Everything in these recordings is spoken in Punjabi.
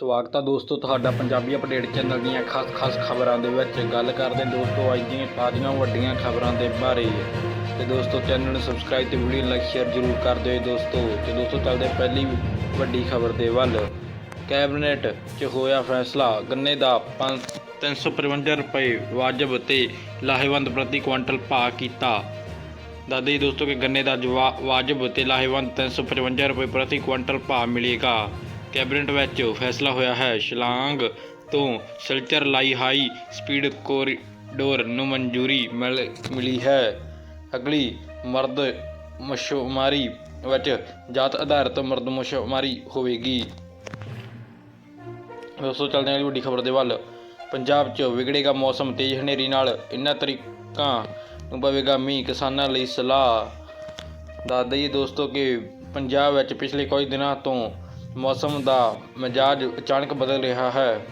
ਸਵਾਗਤ ਹੈ ਦੋਸਤੋ ਤੁਹਾਡਾ ਪੰਜਾਬੀ ਅਪਡੇਟ ਚੈਨਲ ਦੀਆਂ ਖਾਸ-ਖਾਸ ਖਬਰਾਂ ਦੇ ਵਿੱਚ। ਗੱਲ ਕਰਦੇ ਹਾਂ ਦੋਸਤੋ ਅੱਜ ਦੀਆਂ ਤਾਜ਼ੀਆਂ ਵੱਡੀਆਂ ਖਬਰਾਂ ਦੇ ਬਾਰੇ। ਤੇ ਦੋਸਤੋ ਚੈਨਲ ਨੂੰ ਸਬਸਕ੍ਰਾਈਬ ਤੇ ਵੀਡੀਓ ਲਾਈਕ ਸ਼ੇਅਰ ਜ਼ਰੂਰ ਕਰ ਦਿਓ ਦੋਸਤੋ। ਤੇ ਦੋਸਤੋ ਚੱਲਦੇ ਪਹਿਲੀ ਵੱਡੀ ਖਬਰ ਦੇ ਵੱਲ। ਕੈਬਨਿਟ 'ਚ ਹੋਇਆ ਫੈਸਲਾ, ਗੰਨੇ ਦਾ 355 ਰੁਪਏ ਵਾਜਬ ਤੇ ਲਾਹੇਵੰਦ ਪ੍ਰਤੀ ਕੁਇੰਟਲ ਭਾਅ ਕੀਤਾ। ਦੱਸਦੇ ਦੋਸਤੋ ਕਿ ਗੰਨੇ ਦਾ ਜਵਾ- ਵਾਜਬ ਤੇ ਲਾਹੇਵੰਦ 355 ਰੁਪਏ ਪ੍ਰਤੀ ਕੁਇੰਟਲ ਭਾਅ ਮਿਲੇਗਾ। ਕੈਬਨਿਟ ਵਿੱਚ ਫੈਸਲਾ ਹੋਇਆ ਹੈ। ਸ਼ਿਲਾਂਗ ਤੋਂ ਸਿਲਚਰ ਲਾਈ ਹਾਈ ਸਪੀਡ ਕੋਰੀਡੋਰ ਨੂੰ ਮਨਜ਼ੂਰੀ ਮਿਲ, ਮਿਲੀ ਹੈ। ਅਗਲੀ ਮਰਦ ਮਸ਼ੁਮਾਰੀ ਵਿੱਚ ਜਾਤ ਆਧਾਰਿਤ ਮਰਦ ਮਰਦਮਸ਼ੁਮਾਰੀ ਹੋਵੇਗੀ। ਦੋਸਤੋ, ਚੱਲਦੇ ਹਾਂ ਵੱਡੀ ਖਬਰ ਦੇ ਵੱਲ। ਪੰਜਾਬ 'ਚ ਵਿਗੜੇਗਾ ਮੌਸਮ, ਤੇਜ਼ ਹਨੇਰੀ ਨਾਲ ਇਨ੍ਹਾਂ ਤਰੀਕਾਂ ਨੂੰ ਪਵੇਗਾ ਮੀਂਹ। ਕਿਸਾਨਾਂ ਲਈ ਸਲਾਹ। ਦੱਸ ਦਈਏ ਦੋਸਤੋ ਕਿ ਪੰਜਾਬ ਵਿੱਚ ਪਿਛਲੇ ਕੁਝ ਦਿਨਾਂ ਤੋਂ ਮੌਸਮ ਦਾ ਮਿਜਾਜ ਅਚਾਨਕ ਬਦਲ ਰਿਹਾ ਹੈ।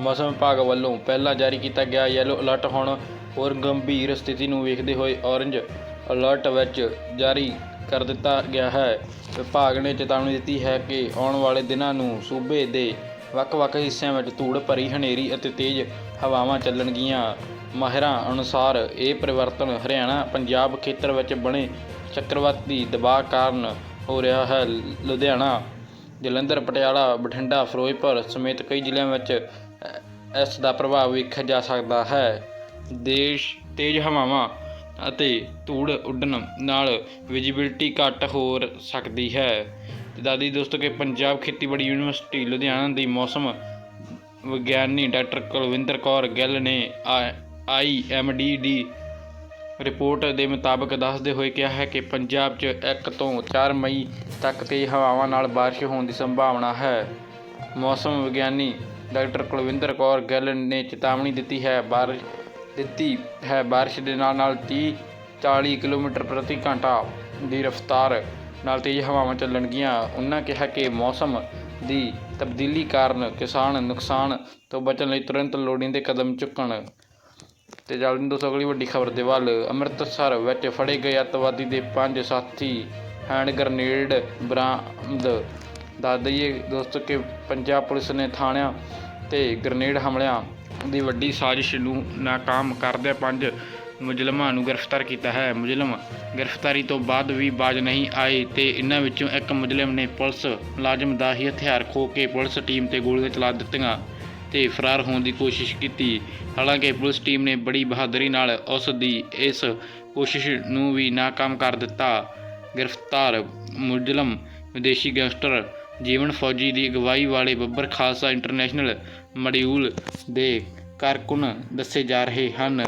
ਮੌਸਮ ਵਿਭਾਗ ਵੱਲੋਂ ਪਹਿਲਾਂ ਜਾਰੀ ਕੀਤਾ ਗਿਆ ਯੈਲੋ ਅਲਰਟ ਹੁਣ ਹੋਰ ਗੰਭੀਰ ਸਥਿਤੀ ਨੂੰ ਵੇਖਦੇ ਹੋਏ ਔਰੰਜ ਅਲਰਟ ਵਿੱਚ ਜਾਰੀ ਕਰ ਦਿੱਤਾ ਗਿਆ ਹੈ। ਵਿਭਾਗ ਨੇ ਚੇਤਾਵਨੀ ਦਿੱਤੀ ਹੈ ਕਿ ਆਉਣ ਵਾਲੇ ਦਿਨਾਂ ਨੂੰ ਸੂਬੇ ਦੇ ਵੱਖ-ਵੱਖ ਹਿੱਸਿਆਂ ਵਿੱਚ ਧੂੜ, ਭਰੀ ਹਨੇਰੀ ਅਤੇ ਤੇਜ਼ ਹਵਾਵਾਂ ਚੱਲਣਗੀਆਂ। ਮਾਹਿਰਾਂ ਅਨੁਸਾਰ ਇਹ ਪਰਿਵਰਤਨ ਹਰਿਆਣਾ, ਪੰਜਾਬ ਖੇਤਰ ਵਿੱਚ ਬਣੇ ਚੱਕਰਵਾਤੀ ਦਬਾਅ ਕਾਰਨ ਹੋ ਰਿਹਾ ਹੈ। ਲੁਧਿਆਣਾ ਜਲੰਧਰ, ਪਟਿਆਲਾ, ਬਠਿੰਡਾ, ਫਿਰੋਜ਼ਪੁਰ ਸਮੇਤ ਕਈ ਜ਼ਿਲ੍ਹਿਆਂ ਵਿੱਚ ਇਸ ਦਾ ਪ੍ਰਭਾਵ ਵੇਖਿਆ ਜਾ ਸਕਦਾ ਹੈ। ਦੇਸ਼ ਤੇਜ਼ ਹਵਾਵਾਂ ਅਤੇ ਧੂੜ ਉੱਡਣ ਨਾਲ ਵਿਜੀਬਿਲਟੀ ਘੱਟ ਹੋ ਸਕਦੀ ਹੈ। ਤੇ ਦਾਦੀ ਦੋਸਤੋ ਕਿ ਪੰਜਾਬ ਖੇਤੀਬਾੜੀ ਯੂਨੀਵਰਸਿਟੀ ਲੁਧਿਆਣਾ ਦੀ ਮੌਸਮ ਵਿਗਿਆਨੀ ਡਾਕਟਰ ਕੁਲਵਿੰਦਰ ਕੌਰ ਗਿੱਲ ਨੇ ਆਈ ਐਮ ਡੀ ਦੀ ਰਿਪੋਰਟ ਦੇ ਮੁਤਾਬਕ ਦੱਸਦੇ ਹੋਏ ਕਿਹਾ ਹੈ ਕਿ ਪੰਜਾਬ 'ਚ 1 ਤੋਂ 4 ਮਈ ਤੱਕ ਤੇਜ਼ ਹਵਾਵਾਂ ਨਾਲ ਬਾਰਿਸ਼ ਹੋਣ ਦੀ ਸੰਭਾਵਨਾ ਹੈ। ਮੌਸਮ ਵਿਗਿਆਨੀ ਡਾਕਟਰ ਕੁਲਵਿੰਦਰ ਕੌਰ ਗਿੱਲ ਨੇ ਚੇਤਾਵਨੀ ਦਿੱਤੀ ਹੈ, ਬਾਰਿਸ਼ ਦਿੱਤੀ ਹੈ, ਬਾਰਿਸ਼ ਦੇ ਨਾਲ ਨਾਲ 30 40 ਕਿਲੋਮੀਟਰ ਪ੍ਰਤੀ ਘੰਟਾ ਦੀ ਰਫ਼ਤਾਰ ਨਾਲ ਤੇਜ਼ ਹਵਾਵਾਂ ਚੱਲਣਗੀਆਂ। ਉਹਨਾਂ ਕਿਹਾ ਕਿ ਮੌਸਮ ਦੀ ਤਬਦੀਲੀ ਕਾਰਨ ਕਿਸਾਨ ਨੁਕਸਾਨ ਤੋਂ ਬਚਣ ਲਈ ਤੁਰੰਤ ਲੋੜੀਂਦੇ ਕਦਮ ਚੁੱਕਣ। ਤੇ ਚੱਲਦੇ ਦੋਸਤੋ, ਅਗਲੀ ਵੱਡੀ ਖਬਰ ਦੇ ਵੱਲ ਅੰਮ੍ਰਿਤਸਰ ਵਿੱਚ ਫੜੇ ਗਏ ਅੱਤਵਾਦੀ ਦੇ ਪੰਜ ਸਾਥੀ ਹੈਂਡ ਗ੍ਰਨੇਡ ਬਰਾਮਦ। ਦੱਸ ਦਈਏ ਦੋਸਤੋ ਕਿ ਪੰਜਾਬ ਪੁਲਿਸ ਨੇ ਥਾਣਿਆਂ ਤੇ ਗ੍ਰਨੇਡ ਹਮਲਿਆਂ ਦੀ ਵੱਡੀ ਸਾਜ਼ਿਸ਼ ਨੂੰ ਨਾਕਾਮ ਕਰਦਿਆਂ ਪੰਜ ਮੁਜ਼ਲਮਾਂ ਨੂੰ ਗ੍ਰਿਫਤਾਰ ਕੀਤਾ ਹੈ। ਮੁਜ਼ਲਮ ਗ੍ਰਿਫਤਾਰੀ ਤੋਂ ਬਾਅਦ ਵੀ ਬਾਜ ਨਹੀਂ ਆਏ ਤੇ ਇਨ੍ਹਾਂ ਵਿੱਚੋਂ ਇੱਕ ਮੁਜ਼ਲਮ ਨੇ ਪੁਲਿਸ ਮੁਲਾਜ਼ਮ ਦਾ ਹੀ ਹਥਿਆਰ ਖੋ ਕੇ ਪੁਲਿਸ ਟੀਮ ਤੇ ਗੋਲੀਆਂ ਚਲਾ ਦਿੱਤੀਆਂ। ਤੇ ਫਰਾਰ ਹੋਣ ਦੀ ਕੋਸ਼ਿਸ਼ ਕੀਤੀ। ਹਾਲਾਂਕਿ ਪੁਲਿਸ ਟੀਮ ਨੇ ਬੜੀ ਬਹਾਦਰੀ ਨਾਲ ਉਸ ਦੀ ਇਸ ਕੋਸ਼ਿਸ਼ ਨੂੰ ਵੀ ਨਾਕਾਮ ਕਰ ਦਿੱਤਾ। ਗ੍ਰਿਫਤਾਰ ਮੁਜਰਮ ਵਿਦੇਸ਼ੀ ਗੈਂਗਸਟਰ ਜੀਵਨ ਫੌਜੀ ਦੀ ਅਗਵਾਈ ਵਾਲੇ ਬੱਬਰ ਖਾਲਸਾ ਇੰਟਰਨੈਸ਼ਨਲ ਮਡਿਊਲ ਦੇ ਕਾਰਕੁਨ ਦੱਸੇ ਜਾ ਰਹੇ ਹਨ।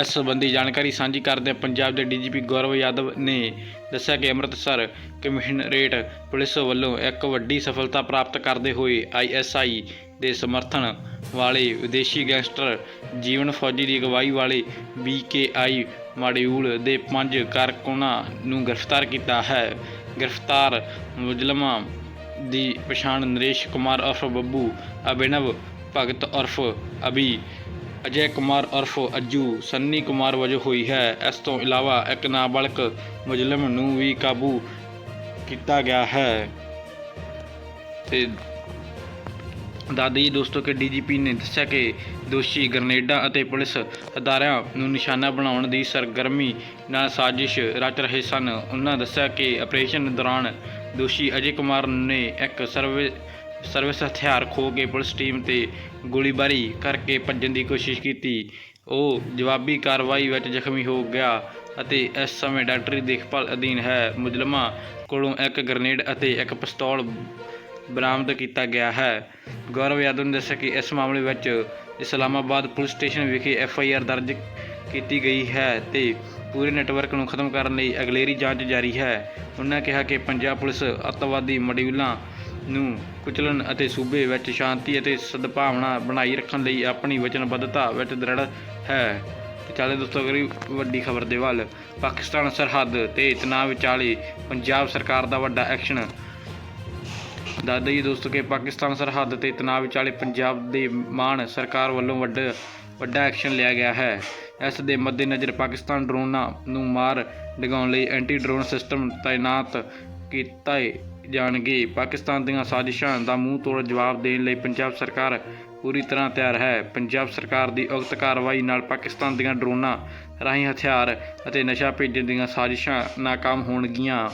ਇਸ ਸੰਬੰਧੀ ਜਾਣਕਾਰੀ ਸਾਂਝੀ ਕਰਦੇ ਪੰਜਾਬ ਦੇ ਡੀਜੀਪੀ ਗੌਰਵ ਯਾਦਵ ਨੇ ਦੱਸਿਆ ਕਿ ਅੰਮ੍ਰਿਤਸਰ ਕਮਿਸ਼ਨਰੇਟ ਪੁਲਿਸ ਵੱਲੋਂ ਇੱਕ ਵੱਡੀ ਸਫਲਤਾ ਪ੍ਰਾਪਤ ਕਰਦੇ ਹੋਏ ਆਈਐਸਆਈ ਦੇ ਸਮਰਥਨ ਵਾਲੇ ਵਿਦੇਸ਼ੀ ਗੈਂਗਸਟਰ ਜੀਵਨ ਫੌਜੀ ਦੀ ਅਗਵਾਈ ਵਾਲੇ ਬੀਕੇਆਈ ਮਾਡਿਊਲ ਦੇ ਪੰਜ ਕਾਰਕੁਨਾਂ ਨੂੰ ਗ੍ਰਿਫਤਾਰ ਕੀਤਾ ਹੈ। ਗ੍ਰਿਫਤਾਰ ਮੁਜ਼ਲਮਾਂ ਦੀ ਪਛਾਣ ਨਰੇਸ਼ ਕੁਮਾਰ ਉਰਫ ਬੱਬੂ ਅਭਿਨਵ, ਭਗਤ ਉਰਫ ਅਭੀ ਅਜੇ ਕੁਮਾਰ ਉਰਫ ਅੱਜੂ, ਸੰਨੀ ਕੁਮਾਰ ਵਜੋਂ ਹੋਈ ਹੈ। ਇਸ ਤੋਂ ਇਲਾਵਾ ਇੱਕ ਨਾਬਾਲਗ ਮੁਜ਼ਲਮ ਨੂੰ ਵੀ ਕਾਬੂ ਕੀਤਾ ਗਿਆ ਹੈ। ਤੇ ਦਾਦੀ ਦੋਸਤੋ, ਕਿ ਡੀਜੀਪੀ ਨੇ ਦੱਸਿਆ ਕਿ ਦੋਸ਼ੀ ਗ੍ਰਨੇਡਾਂ ਅਤੇ ਪੁਲਿਸ ਅਦਾਰਿਆਂ ਨੂੰ ਨਿਸ਼ਾਨਾ ਬਣਾਉਣ ਦੀ ਸਰਗਰਮੀ ਨਾਲ ਸਾਜ਼ਿਸ਼ ਰਚ ਰਹੇ ਸਨ। ਉਹਨਾਂ ਦੱਸਿਆ ਕਿ ਆਪਰੇਸ਼ਨ ਦੌਰਾਨ ਦੋਸ਼ੀ ਅਜੇ ਕੁਮਾਰ ਨੇ ਇੱਕ ਸਰਵੇ ਸਰਵਿਸ ਹਥਿਆਰ ਖੋ ਕੇ ਪੁਲਿਸ ਟੀਮ ਤੇ ਗੋਲੀਬਾਰੀ ਕਰਕੇ ਭੱਜਣ ਦੀ ਕੋਸ਼ਿਸ਼ ਕੀਤੀ। ਉਹ ਜਵਾਬੀ ਕਾਰਵਾਈ ਵਿੱਚ ਜ਼ਖਮੀ ਹੋ ਗਿਆ ਅਤੇ ਇਸ ਸਮੇਂ ਡਾਕਟਰੀ ਦੇਖਭਾਲ ਅਧੀਨ ਹੈ। ਮੁਜਰਮਾਂ ਕੋਲੋਂ ਇੱਕ ਗ੍ਰਨੇਡ ਅਤੇ ਇੱਕ ਪਿਸਤੌਲ ਬਰਾਮਦ ਕੀਤਾ ਗਿਆ ਹੈ। ਗੌਰਵ ਯਾਦਵ ਨੇ ਦੱਸਿਆ ਕਿ ਇਸ ਮਾਮਲੇ ਵਿੱਚ ਇਸਲਾਮਾਬਾਦ ਪੁਲਿਸ ਸਟੇਸ਼ਨ ਵਿਖੇ ਐਫ ਆਈ ਆਰ ਦਰਜ ਕੀਤੀ ਗਈ ਹੈ ਤੇ ਪੂਰੇ ਨੈਟਵਰਕ ਨੂੰ ਖਤਮ ਕਰਨ ਲਈ ਅਗਲੇਰੀ ਜਾਂਚ ਜਾਰੀ ਹੈ। ਉਹਨਾਂ ਕਿਹਾ ਕਿ ਪੰਜਾਬ ਪੁਲਿਸ ਅੱਤਵਾਦੀ ਮੋਡਿਊਲਾਂ ਨੂੰ ਕੁਚਲਣ ਅਤੇ ਸੂਬੇ ਵਿੱਚ ਸ਼ਾਂਤੀ ਅਤੇ ਸਦਭਾਵਨਾ ਬਣਾਈ ਰੱਖਣ ਲਈ ਆਪਣੀ ਵਚਨਬੱਧਤਾ ਵਿੱਚ ਦ੍ਰਿੜ ਹੈ। ਤੇ ਚੱਲਦੇ ਦੋਸਤੋ, ਅਗਲੀ ਵੱਡੀ ਖਬਰ ਦੇ ਵੱਲ। ਪਾਕਿਸਤਾਨ ਸਰਹੱਦ ਤੇ ਤਣਾਅ ਵਿਚਾਲੇ ਪੰਜਾਬ ਸਰਕਾਰ ਦਾ ਵੱਡਾ ਐਕਸ਼ਨ। ਦੱਸ ਦਈਏ ਦੋਸਤੋ ਕਿ ਪਾਕਿਸਤਾਨ ਸਰਹੱਦ ਤੇ ਤਣਾਅ ਵਿਚਾਲੇ ਪੰਜਾਬ ਦੇ ਮਾਨ ਸਰਕਾਰ ਵੱਲੋਂ ਵੱਡਾ ਵੱਡਾ ਐਕਸ਼ਨ ਲਿਆ ਗਿਆ ਹੈ। ਇਸ ਦੇ ਮੱਦੇਨਜ਼ਰ ਪਾਕਿਸਤਾਨ ਡਰੋਨਾਂ ਨੂੰ ਮਾਰ ਡਗਾਉਣ ਲਈ ਐਂਟੀ ਡਰੋਨ ਸਿਸਟਮ ਤਾਇਨਾਤ ਕੀਤੇ ਜਾਣਗੇ। ਪਾਕਿਸਤਾਨ ਦੀਆਂ ਸਾਜ਼ਿਸ਼ਾਂ ਦਾ ਮੂੰਹ ਤੋੜ ਜਵਾਬ ਦੇਣ ਲਈ ਪੰਜਾਬ ਸਰਕਾਰ ਪੂਰੀ ਤਰ੍ਹਾਂ ਤਿਆਰ ਹੈ। ਪੰਜਾਬ ਸਰਕਾਰ ਦੀ ਉਕਤ ਕਾਰਵਾਈ ਨਾਲ ਪਾਕਿਸਤਾਨ ਦੀਆਂ ਡਰੋਨਾਂ ਰਾਹੀਂ ਹਥਿਆਰ ਅਤੇ ਨਸ਼ਾ ਭੇਜਣ ਦੀਆਂ ਸਾਜ਼ਿਸ਼ਾਂ ਨਾਕਾਮ ਹੋਣਗੀਆਂ।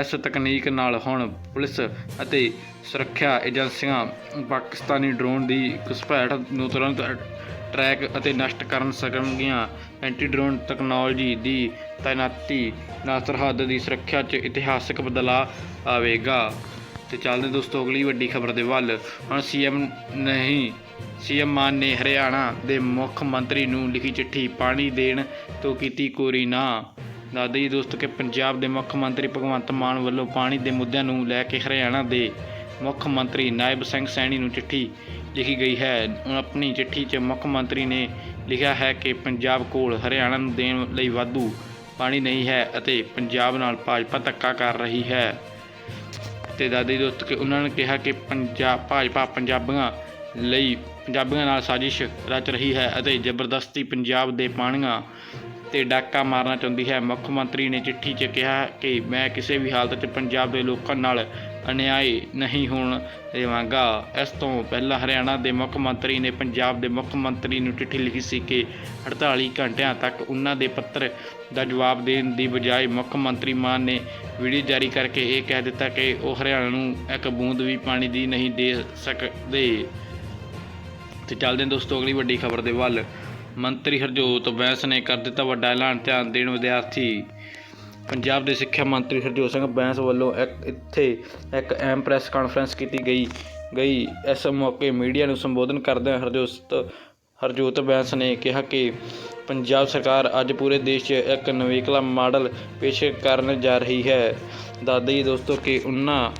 ਇਸ ਤਕਨੀਕ ਨਾਲ ਹੁਣ ਪੁਲਿਸ ਅਤੇ ਸੁਰੱਖਿਆ ਏਜੰਸੀਆਂ ਪਾਕਿਸਤਾਨੀ ਡਰੋਨ ਦੀ ਘੁਸਪੈਠ ਨੂੰ ਤੁਰੰਤ ਟਰੈਕ ਅਤੇ ਨਸ਼ਟ ਕਰਨ ਸਕਣਗੀਆਂ। ਐਂਟੀ ਡਰੋਨ ਟੈਕਨੋਲੋਜੀ ਦੀ ਤਾਇਨਾਤੀ ਨਾਲ ਸਰਹੱਦ ਦੀ ਸੁਰੱਖਿਆ 'ਚ ਇਤਿਹਾਸਕ ਬਦਲਾਅ ਆਵੇਗਾ। ਤੇ ਚੱਲਦੇ ਦੋਸਤੋ, ਅਗਲੀ ਵੱਡੀ ਖਬਰ ਦੇ ਵੱਲ। ਹੁਣ ਸੀਐਮ ਨਹੀਂ, ਸੀਐਮ ਮਾਨ ਨੇ ਹਰਿਆਣਾ ਦੇ ਮੁੱਖ ਮੰਤਰੀ ਨੂੰ ਲਿਖੀ ਚਿੱਠੀ, ਪਾਣੀ ਦੇਣ ਤੋਂ ਕੀਤੀ ਕੋਰੀ ਨਾ। ਦੱਸਦੇ ਜੀ ਦੋਸਤੋ ਕਿ ਪੰਜਾਬ ਦੇ ਮੁੱਖ ਮੰਤਰੀ ਭਗਵੰਤ ਮਾਨ ਵੱਲੋਂ ਪਾਣੀ ਦੇ ਮੁੱਦਿਆਂ ਨੂੰ ਲੈ ਕੇ ਹਰਿਆਣਾ ਦੇ ਮੁੱਖ ਮੰਤਰੀ ਨਾਇਬ ਸਿੰਘ ਸੈਣੀ ਨੂੰ ਚਿੱਠੀ ਲਿਖੀ ਗਈ ਹੈ। ਆਪਣੀ ਚਿੱਠੀ 'ਚ ਮੁੱਖ ਮੰਤਰੀ ਨੇ ਲਿਖਿਆ ਹੈ ਕਿ ਪੰਜਾਬ ਕੋਲ ਹਰਿਆਣਾ ਨੂੰ ਦੇਣ ਲਈ ਵਾਧੂ ਪਾਣੀ ਨਹੀਂ ਹੈ ਅਤੇ ਪੰਜਾਬ ਨਾਲ ਭਾਜਪਾ ਧੱਕਾ ਕਰ ਰਹੀ ਹੈ। ਤੇ ਦਾਦੀ ਦੋਸਤ ਕਿ ਉਹਨਾਂ ਨੇ ਕਿਹਾ ਕਿ ਪੰਜਾਬ ਭਾਜਪਾ ਪੰਜਾਬੀਆਂ ਲਈ, ਪੰਜਾਬੀਆਂ ਨਾਲ ਸਾਜ਼ਿਸ਼ ਰਚ ਰਹੀ ਹੈ ਅਤੇ ਜ਼ਬਰਦਸਤੀ ਪੰਜਾਬ ਦੇ ਪਾਣੀਆਂ ਤੇ ਡਾਕਾ ਮਾਰਨਾ ਚਾਹੁੰਦੀ ਹੈ। ਮੁੱਖ ਮੰਤਰੀ ਨੇ ਚਿੱਠੀ 'ਚ ਕਿਹਾ ਕਿ ਮੈਂ ਕਿਸੇ ਵੀ ਹਾਲਤ 'ਚ ਪੰਜਾਬ ਦੇ ਲੋਕਾਂ ਨਾਲ ਅਨਿਆਏ ਨਹੀਂ ਹੋਣ ਦੇਵਾਂਗਾ। ਇਸ ਤੋਂ ਪਹਿਲਾਂ ਹਰਿਆਣਾ ਦੇ ਮੁੱਖ ਮੰਤਰੀ ਨੇ ਪੰਜਾਬ ਦੇ ਮੁੱਖ ਮੰਤਰੀ ਨੂੰ ਚਿੱਠੀ ਲਿਖੀ ਸੀ ਕਿ 48 ਘੰਟਿਆਂ ਤੱਕ ਉਹਨਾਂ ਦੇ ਪੱਤਰ ਦਾ ਜਵਾਬ ਦੇਣ ਦੀ ਬਜਾਏ ਮੁੱਖ ਮੰਤਰੀ ਮਾਨ ਨੇ ਵੀਡੀਓ ਜਾਰੀ ਕਰਕੇ ਇਹ ਕਹਿ ਦਿੱਤਾ ਕਿ ਉਹ ਹਰਿਆਣਾ ਨੂੰ ਇੱਕ ਬੂੰਦ ਵੀ ਪਾਣੀ ਦੀ ਨਹੀਂ ਦੇ ਸਕਦੇ। ਤੇ ਚੱਲਦੇ ਦੋਸਤੋ, ਅਗਲੀ ਵੱਡੀ ਖਬਰ ਦੇ ਵੱਲ। ਮੰਤਰੀ ਹਰਜੋਤ ਬੈਂਸ ਨੇ ਕਰ ਦਿੱਤਾ ਵੱਡਾ ਐਲਾਨ, ਧਿਆਨ ਦੇਣ ਵਿਦਿਆਰਥੀ। ਪੰਜਾਬ ਦੇ ਸਿੱਖਿਆ ਮੰਤਰੀ ਹਰਜੋਤ ਸਿੰਘ ਬੈਂਸ ਵੱਲੋਂ ਇੱਕ ਇੱਥੇ ਇੱਕ ਅਹਿਮ ਪ੍ਰੈਸ ਕਾਨਫਰੰਸ ਕੀਤੀ ਗਈ ਗਈ। ਇਸ ਮੌਕੇ ਮੀਡੀਆ ਨੂੰ ਸੰਬੋਧਨ ਕਰਦਿਆਂ ਹਰਜੋਤ ਹਰਜੋਤ ਬੈਂਸ ਨੇ ਕਿਹਾ ਕਿ ਪੰਜਾਬ ਸਰਕਾਰ ਅੱਜ ਪੂਰੇ ਦੇਸ਼ 'ਚ ਇੱਕ ਨਵੇਕਲਾ ਮਾਡਲ ਪੇਸ਼ ਕਰਨ ਜਾ ਰਹੀ ਹੈ। ਦਾਦਾ ਜੀ, ਦੋਸਤੋ, ਕਿ ਉਹਨਾਂ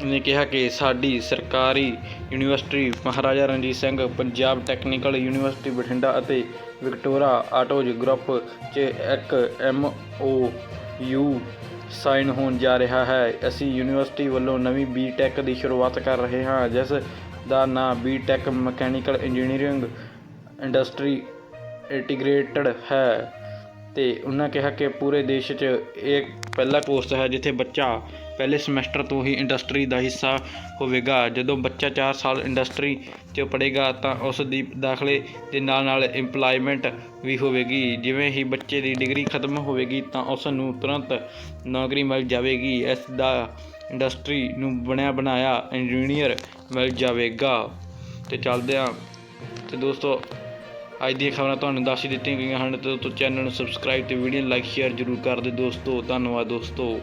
ਨੇ ਕਿਹਾ ਕਿ ਸਾਡੀ ਸਰਕਾਰੀ university Maharaja Ranjit Singh, Punjab technical university Bathinda ਅਤੇ ਵਿਕਟੋਰਾ ਆਟੋਜ ਗਰੁੱਪ 'ਚ ਇੱਕ ਐਮ ਓ ਯੂ ਸਾਈਨ ਹੋਣ ਜਾ ਰਿਹਾ ਹੈ। ਅਸੀਂ ਯੂਨੀਵਰਸਿਟੀ ਵੱਲੋਂ ਨਵੀਂ ਬੀ ਟੈਕ ਦੀ ਸ਼ੁਰੂਆਤ ਕਰ ਰਹੇ ਹਾਂ, ਜਿਸ ਦਾ ਨਾਂ B tech mechanical engineering industry integrated ਹੈ ਤੇ ਉਹਨਾਂ ਕਿਹਾ ਕਿ ਪੂਰੇ ਦੇਸ਼ 'ਚ ਇਹ ਪਹਿਲਾ ਕੋਰਸ ਹੈ, ਜਿੱਥੇ ਬੱਚਾ ਪਹਿਲੇ ਸਮੈਸਟਰ ਤੋਂ ਹੀ ਇੰਡਸਟਰੀ ਦਾ ਹਿੱਸਾ ਹੋਵੇਗਾ। ਜਦੋਂ ਬੱਚਾ 4 ਸਾਲ ਇੰਡਸਟਰੀ 'ਚ ਪੜ੍ਹੇਗਾ ਤਾਂ ਉਸ ਦੀ ਦਾਖਲੇ ਦੇ ਨਾਲ ਨਾਲ EMPLOYMENT ਵੀ ਹੋਵੇਗੀ। ਜਿਵੇਂ ਹੀ ਬੱਚੇ ਦੀ ਡਿਗਰੀ ਖਤਮ ਹੋਵੇਗੀ ਤਾਂ ਉਸ ਨੂੰ ਤੁਰੰਤ ਨੌਕਰੀ ਮਿਲ ਜਾਵੇਗੀ। ਇਸ ਦਾ ਇੰਡਸਟਰੀ ਨੂੰ ਬਣਿਆ ਬਣਾਇਆ ਇੰਜੀਨੀਅਰ ਮਿਲ ਜਾਵੇਗਾ। ਤੇ ਚੱਲਦੇ ਹਾਂ। ਤੇ ਦੋਸਤੋ, ਅੱਜ ਦੀਆਂ ਖਬਰਾਂ ਤੁਹਾਨੂੰ ਦੱਸ ਦਿੱਤੀਆਂ ਗਈਆਂ ਹਨ। ਤੇ ਚੈਨਲ ਨੂੰ ਸਬਸਕ੍ਰਾਈਬ ਤੇ ਵੀਡੀਓ ਲਾਈਕ ਸ਼ੇਅਰ ਜ਼ਰੂਰ ਕਰ ਦਿਓ ਦੋਸਤੋ। ਧੰਨਵਾਦ ਦੋਸਤੋ।